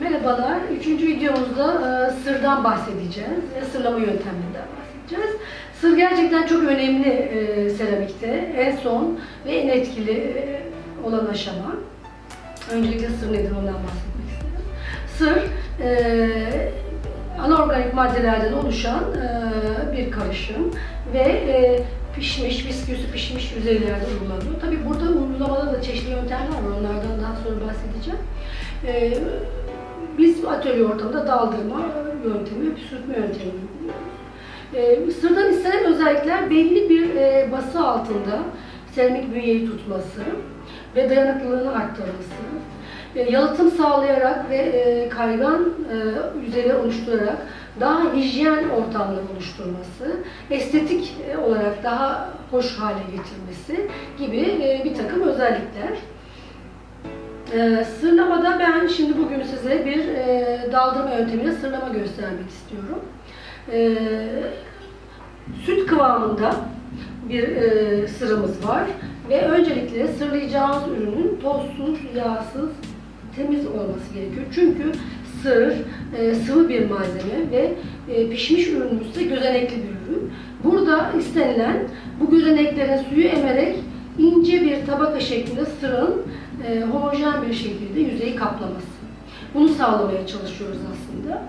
Merhabalar. Üçüncü videomuzda e, sırdan bahsedeceğiz ve sırlama yönteminden bahsedeceğiz. Sır gerçekten çok önemli e, seramikte. En son ve en etkili e, olan aşama. Öncelikle sır nedir ondan bahsetmek istedim. Sır, e, anorganik maddelerden oluşan e, bir karışım ve e, pişmiş, bisküvisi pişmiş yüzeylerde uygulanıyor. Tabi burada uygulamada da çeşitli yöntemler var, onlardan daha sonra bahsedeceğim. E, biz atölye ortamında daldırma yöntemi, püskürtme yöntemi. E, istenen özellikler belli bir e, bası altında seramik bünyeyi tutması ve dayanıklılığını arttırması, e, yalıtım sağlayarak ve e, kaygan e, yüzeyler oluşturarak daha hijyen ortamları oluşturması, estetik olarak daha hoş hale getirmesi gibi bir takım özellikler. E, sırlamada ben şimdi bugün size bir e, daldırma yöntemiyle sırlama göstermek istiyorum. E, süt kıvamında bir e, sırımız var ve öncelikle sırlayacağımız ürünün tozsuz, yağsız, temiz olması gerekiyor. Çünkü sır e, sıvı bir malzeme ve e, pişmiş ürünümüz de gözenekli bir ürün. Burada istenilen bu gözeneklerin suyu emerek ince bir tabaka şeklinde sırın e, homojen bir şekilde yüzeyi kaplaması. Bunu sağlamaya çalışıyoruz aslında.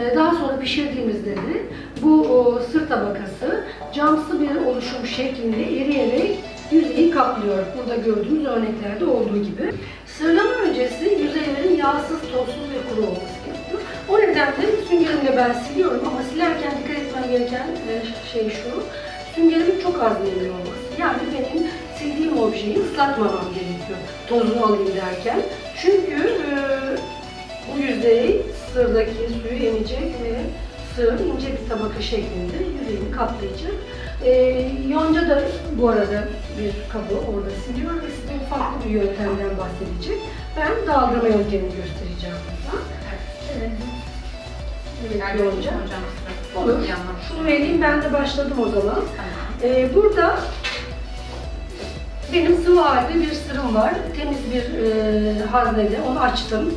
E, daha sonra pişirdiğimizde de bu o, sır tabakası camsı bir oluşum şeklinde eriyerek yüzeyi kaplıyor. Burada gördüğümüz örneklerde olduğu gibi. Sırlama öncesi yüzeylerin yağsız, tozsuz ve kuru olması gerekiyor. O nedenle süngerimle ben siliyorum ama silerken dikkat etmem gereken e, şey şu. Süngerimin çok az nemli olması. Yani benim sildiğim objeyi ıslatmamam gerekiyor. Tozunu alayım derken. Çünkü e, bu yüzey sırdaki suyu emecek ve sığır ince bir tabaka şeklinde yüzeyini kaplayacak. E, yonca da bu arada bir kabı orada siliyor ve size farklı bir yöntemden bahsedecek. Ben daldırma yöntemini göstereceğim burada. Evet. Evet, yonca. Olur. Şunu vereyim ben de başladım o zaman. Ee, burada benim sıvı halde bir sırım var. Temiz bir e, haznede. Onu açtım.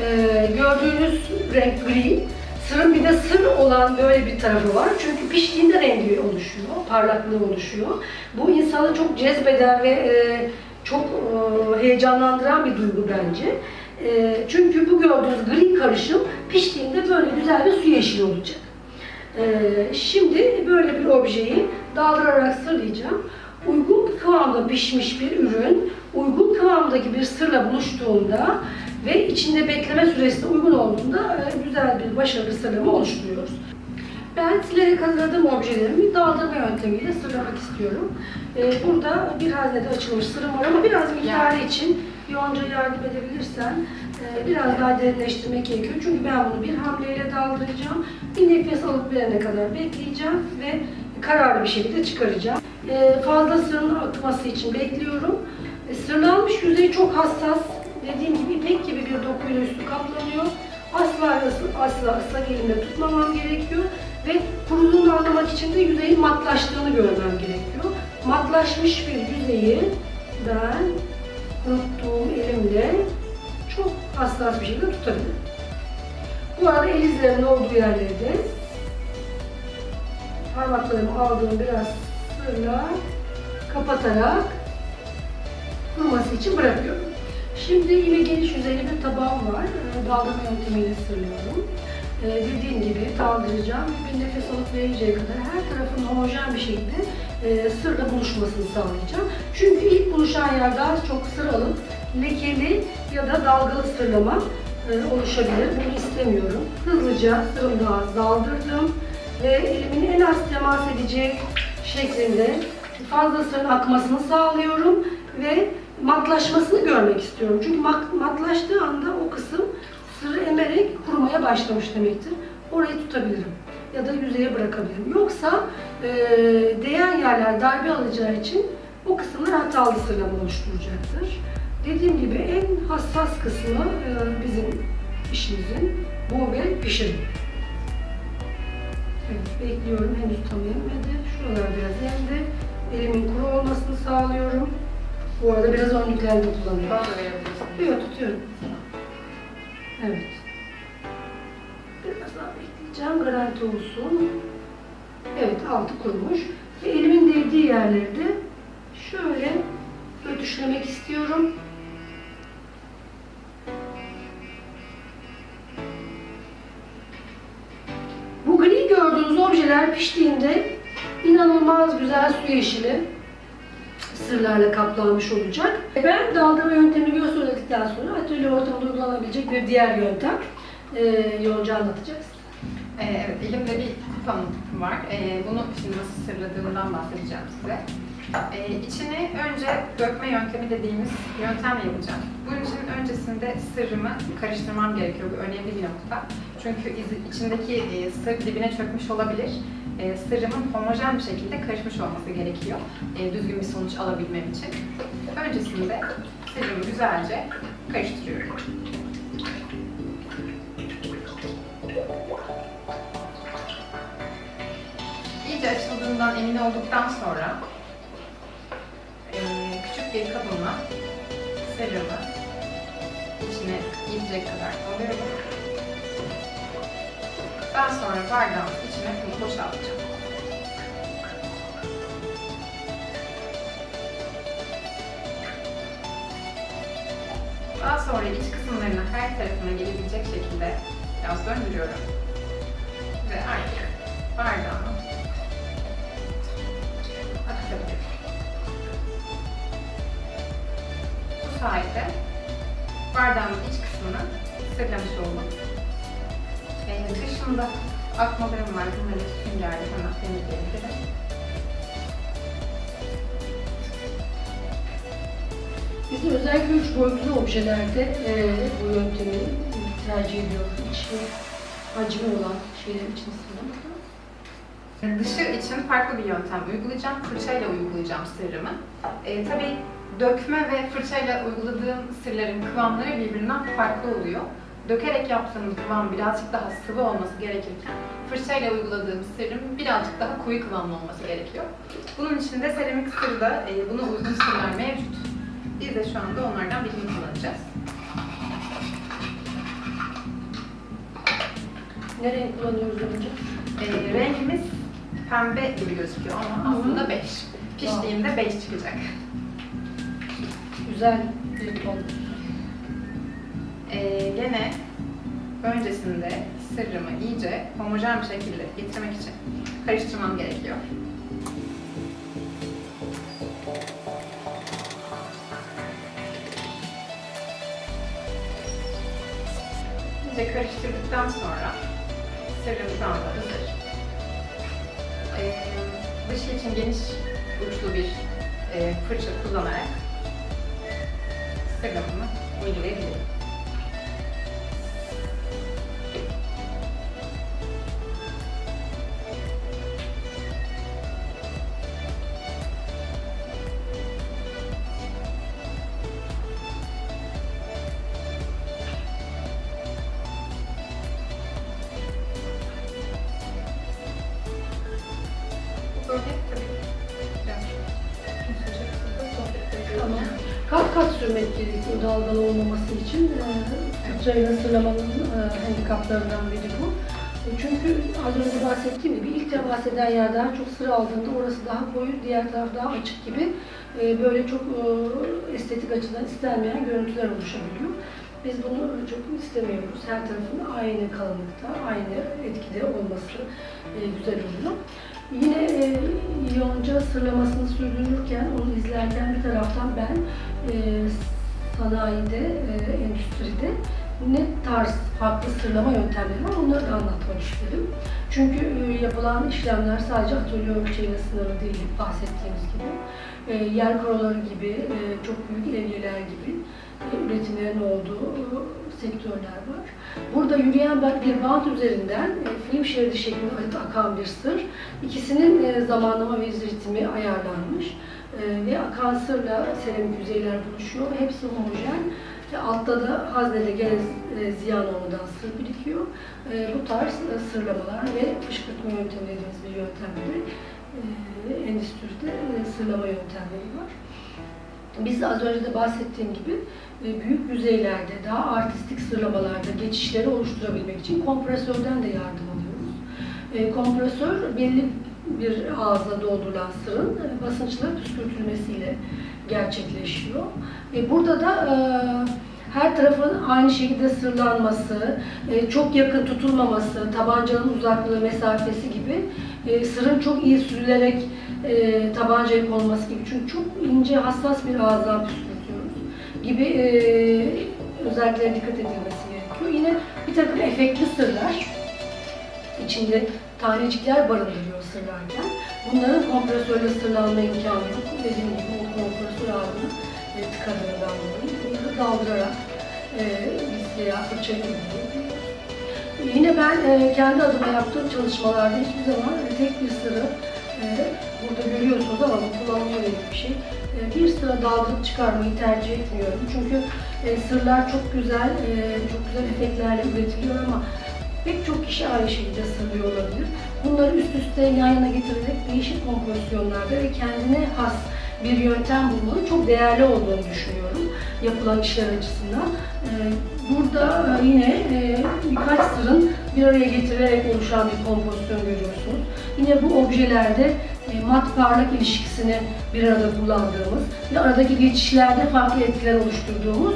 Ee, gördüğünüz renk gri. Sırın bir de sır olan böyle bir tarafı var. Çünkü piştiğinde rengi oluşuyor, parlaklığı oluşuyor. Bu insanı çok cezbeden ve e, çok e, heyecanlandıran bir duygu bence. E, çünkü bu gördüğünüz gri karışım piştiğinde böyle güzel bir su yeşili olacak. Ee, şimdi böyle bir objeyi daldırarak sırlayacağım. Uygun kıvamda pişmiş bir ürün, uygun kıvamdaki bir sırla buluştuğunda ve içinde bekleme süresi uygun olduğunda e, güzel bir başarılı sırlama oluşturuyoruz. Ben silerek hazırladığım objelerimi daldırma yöntemiyle sırlamak istiyorum. Ee, burada bir haznede açılmış sırım var ama biraz miktarı için Yonca yardım edebilirsen e, biraz daha derinleştirmek gerekiyor. Çünkü ben bunu bir hamleyle daldıracağım. Bir nefes alıp verene kadar bekleyeceğim ve kararlı bir şekilde çıkaracağım. E, fazla sırın akması için bekliyorum. E, sırlanmış yüzey çok hassas. Dediğim gibi ipek gibi bir dokuyla üstü kaplanıyor. Asla asla ıslak elimle tutmamam gerekiyor ve kuruluğunu anlamak için de yüzeyin matlaştığını görmem gerekiyor. Matlaşmış bir yüzeyi ben unuttuğum elimle çok hassas bir şekilde tutabilirim. Bu arada el izlerimin olduğu yerlerde parmaklarımı aldığım biraz sırla kapatarak kuruması için bırakıyorum. Şimdi yine geniş yüzeyli bir tabağım var. Ee, Daldırma yöntemiyle sırlıyorum. Ee, dediğim gibi daldıracağım bir nefes alıp verinceye kadar her tarafın homojen bir şekilde e, sırla buluşmasını sağlayacağım. Çünkü ilk buluşan yerde az çok sır alıp lekeli ya da dalgalı sırlama e, oluşabilir. Bunu istemiyorum. Hızlıca sırımı daldırdım ve elimin en az temas edecek şeklinde fazla sırın akmasını sağlıyorum ve matlaşmasını görmek istiyorum. Çünkü mat- matlaştığı anda o kısım sırrı emerek kurumaya başlamış demektir. Orayı tutabilirim ya da yüzeye bırakabilirim. Yoksa e, değen yerler darbe alacağı için o kısımlar hatalı sırlama oluşturacaktır. Dediğim gibi en hassas kısmı e, bizim işimizin bu ve pişirim. Evet, bekliyorum. Henüz tam yenmedi. Şuralar biraz yendi. Elimin kuru olmasını sağlıyorum. Bu arada biraz önlüklerini de kullanıyorum. Fazla verebilirsin. Yok tutuyorum. Evet. Biraz daha bekleyeceğim. Garanti olsun. Evet altı kurumuş. Ve elimin değdiği yerleri de şöyle ötüşlemek istiyorum. Objeler piştiğinde inanılmaz güzel su yeşili sırlarla kaplanmış olacak. Ben daldırma yöntemini gösterdikten sonra atölye ortamında uygulanabilecek bir diğer yöntem e, yonca anlatacağız. Ee, evet, elimde bir kupam var. Ee, bunu şimdi nasıl sırladığımdan bahsedeceğim size. Ee, içini önce dökme yöntemi dediğimiz yöntemle yapacağım. Bunun için öncesinde sırrımı karıştırmam gerekiyor. Bu önemli bir nokta. Çünkü içindeki e, sır dibine çökmüş olabilir. E, sırrımın homojen bir şekilde karışmış olması gerekiyor. e, düzgün bir sonuç alabilmem için. Öncesinde sırrımı güzelce karıştırıyorum. İyice açıldığından emin olduktan sonra bir kabıma sarımı içine yiyecek kadar alıyorum. Daha sonra bardağın içine bunu boşaltacağım. Daha sonra iç kısımlarını her tarafına gelebilecek şekilde biraz döndürüyorum. Ve artık bardağımı sayede bardağımın iç kısmını sırlamış oldum. Ee, dışında akmalarım var. Bunları süngerle hemen temizleyebilirim. Biz de özellikle üç boyutlu objelerde e, bu yöntemi tercih ediyoruz. İçi hacmi olan şeylerin için sırlamakta. Dışı için farklı bir yöntem uygulayacağım. Fırçayla uygulayacağım sırrımı. Ee, tabii dökme ve fırçayla uyguladığım sırların kıvamları birbirinden farklı oluyor. Dökerek yaptığım kıvam birazcık daha sıvı olması gerekirken fırçayla uyguladığım sırrım birazcık daha koyu kıvamlı olması gerekiyor. Bunun için de seramik sırda e, buna uygun sırlar mevcut. Biz de şu anda onlardan birini kullanacağız. Ne renk kullanıyoruz önce? E, rengimiz pembe gibi gözüküyor ama aslında beş. Piştiğinde beş çıkacak. Güzel bir ton. Ee, gene öncesinde sırrımı iyice homojen bir şekilde getirmek için karıştırmam gerekiyor. İyice karıştırdıktan sonra sırrım şu anda hazır. Ee, dışı için geniş uçlu bir e, fırça kullanarak sırrımı uygulayabilirim. Kat kat sürmek gerekiyor dalgalı olmaması için. E, fırçayla sırlamanın e, handikaplarından biri bu. E, Çünkü az önce bahsettiğim gibi ilk temas eden yer daha çok sıra aldığında orası daha koyu, diğer taraf daha açık gibi e, böyle çok e, estetik açıdan istenmeyen görüntüler oluşabiliyor. Biz bunu çok istemiyoruz. Her tarafın aynı kalınlıkta, aynı etkide olması e, güzel oluyor. Yine e, yonca sırlamasını sürdürürken, onu izlerken bir taraftan ben e, sanayide, e, endüstride ne tarz farklı sırlama yöntemleri var onları da anlatmak istedim. Çünkü e, yapılan işlemler sadece atölye ölçeğine sınırlı değil bahsettiğimiz gibi. E, yer koroları gibi, e, çok büyük evyeler gibi üretimlerin olduğu sektörler var. Burada yürüyen bir bant üzerinden film şeridi şeklinde akan bir sır. İkisinin zamanlama ve ritmi ayarlanmış. Ve akan sırla seramik yüzeyler buluşuyor. Hepsi homojen. Ve altta da haznede gene ziyan olmadan sır birikiyor. E, bu tarz e, sırlamalar ve fışkırtma yöntemi dediğimiz bir yöntemde e, endüstride e, sırlama yöntemleri var. Biz az önce de bahsettiğim gibi büyük yüzeylerde, daha artistik sırlamalarda geçişleri oluşturabilmek için kompresörden de yardım alıyoruz. Kompresör belli bir ağızla doldurulan sırın basınçla püskürtülmesiyle gerçekleşiyor. E, Burada da e, her tarafın aynı şekilde sırlanması, e, çok yakın tutulmaması, tabancanın uzaklığı, mesafesi gibi e, sırın çok iyi sürülerek e, tabancaya konması gibi. Çünkü çok ince, hassas bir ağızdan püskürtüyoruz gibi e, özelliklere dikkat edilmesi gerekiyor. Yine bir takım efektli sırlar, içinde tanecikler barındırıyor sırlarken. Bunların kompresörle sırlanma imkanı yok. Dediğim gibi kompresör ağzını e, tıkanığından dolayı bunları daldırarak e, biz fırçayla kullanıyoruz. Yine ben e, kendi adıma yaptığım çalışmalarda hiçbir zaman tek bir sırı e, burada görüyorsunuz ama bu bir şey. E, bir sıra daldırıp çıkarmayı tercih etmiyorum. Çünkü e, sırlar çok güzel, e, çok güzel efektlerle üretiliyor ama pek çok kişi aynı şekilde sırlıyor olabilir. Bunları üst üste yan yana getirerek değişik kompozisyonlarda ve kendine has bir yöntem bulmanın çok değerli olduğunu düşünüyorum yapılan işler açısından. Ee, Burada e, yine e, birkaç sırın bir araya getirilerek oluşan bir kompozisyon görüyorsunuz. Yine bu objelerde e, mat parlak ilişkisini bir arada kullandığımız ve aradaki geçişlerde farklı etkiler oluşturduğumuz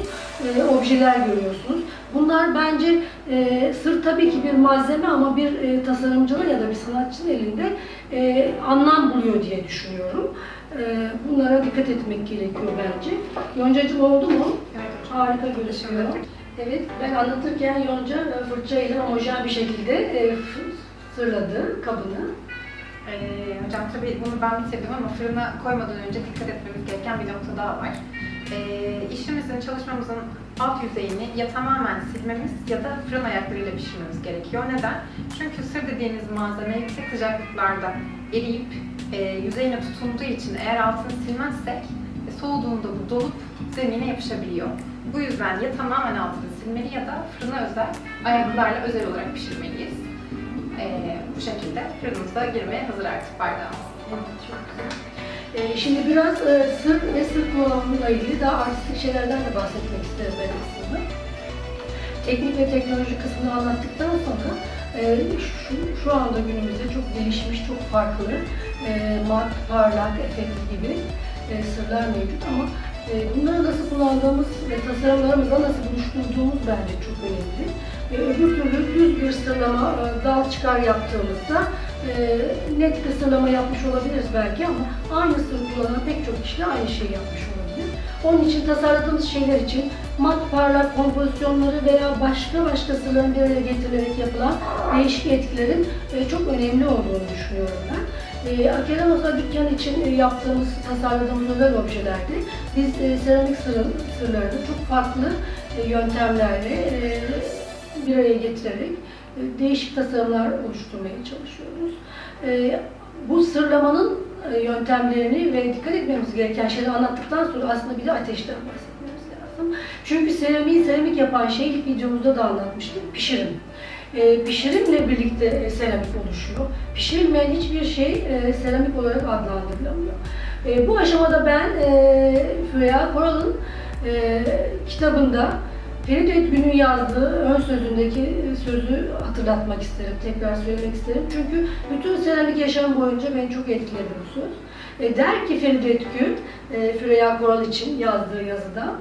objeler görüyorsunuz. Bunlar bence e, sır tabii ki bir malzeme ama bir e, tasarımcının ya da bir sanatçının elinde e, anlam buluyor diye düşünüyorum. E, bunlara dikkat etmek gerekiyor bence. Yoncacığım oldu mu? Evet. Harika gözüküyor. Evet, ben anlatırken Yonca e, fırçayla homojen bir şekilde e, f- sırladı kabını. Ee, hocam tabii bunu ben bitirdim ama fırına koymadan önce dikkat etmemiz gereken bir nokta daha var. Ee, işimizin, çalışmamızın alt yüzeyini ya tamamen silmemiz ya da fırın ayaklarıyla pişirmemiz gerekiyor. Neden? Çünkü sır dediğiniz malzeme yüksek sıcaklıklarda eriyip e, yüzeyine tutunduğu için eğer altını silmezsek e, soğuduğunda bu dolup zemine yapışabiliyor. Bu yüzden ya tamamen altını silmeli ya da fırına özel ayaklarla özel olarak pişirmeliyiz. Ee, bu şekilde fırınımıza girmeye hazır artık bardağımız. Evet, çok güzel. E, şimdi biraz e, sır ve sır kullanımıyla ilgili daha artistik şeylerden de bahsetmek isterim ben aslında. Teknik ve teknoloji kısmını anlattıktan sonra e, şu, şu anda günümüzde çok gelişmiş, çok farklı mat, parlak, efekt gibi e, sırlar mevcut ama e, bunları nasıl kullandığımız ve tasarımlarımızla nasıl buluşturduğumuz bence çok önemli. E, öbür türlü düz bir sırlama, e, dal çıkar yaptığımızda net bir sırlama yapmış olabiliriz belki ama aynı sır kullanan pek çok kişi aynı şeyi yapmış olabilir. Onun için tasarladığımız şeyler için mat parlak kompozisyonları veya başka başka sırların bir araya getirilerek yapılan değişik etkilerin çok önemli olduğunu düşünüyorum ben. E, Akeramos'a dükkan için e, yaptığımız, tasarladığımız özel objelerde biz e, seramik sırın, sırlarını çok farklı e, yöntemlerle e, bir araya getirerek e, değişik tasarımlar oluşturmaya çalışıyoruz. E, Bu sırlamanın e, yöntemlerini ve dikkat etmemiz gereken şeyleri anlattıktan sonra aslında bir de ateşten bahsetmemiz lazım. Çünkü seramiği seramik yapan şey ilk videomuzda da anlatmıştık, pişirim. E, pişirimle birlikte e, seramik oluşuyor. Pişirilmeyen hiçbir şey e, seramik olarak adlandırılamıyor. Bu aşamada ben e, Füreya Koral'ın e, kitabında Ferit Öğütgün'ün yazdığı ön sözündeki sözü hatırlatmak isterim, tekrar söylemek isterim. Çünkü bütün seramik yaşam boyunca beni çok etkiledi bu söz. E, der ki Ferit Öğütgün, e, Füreya Koral için yazdığı yazıda,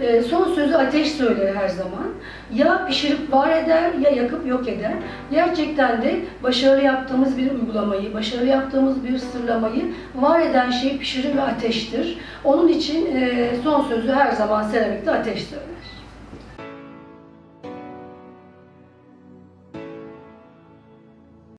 e, son sözü ateş söyler her zaman. Ya pişirip var eder ya yakıp yok eder. Gerçekten de başarılı yaptığımız bir uygulamayı, başarılı yaptığımız bir sırlamayı var eden şey pişirim ve ateştir. Onun için e, son sözü her zaman seramikte ateş söyler.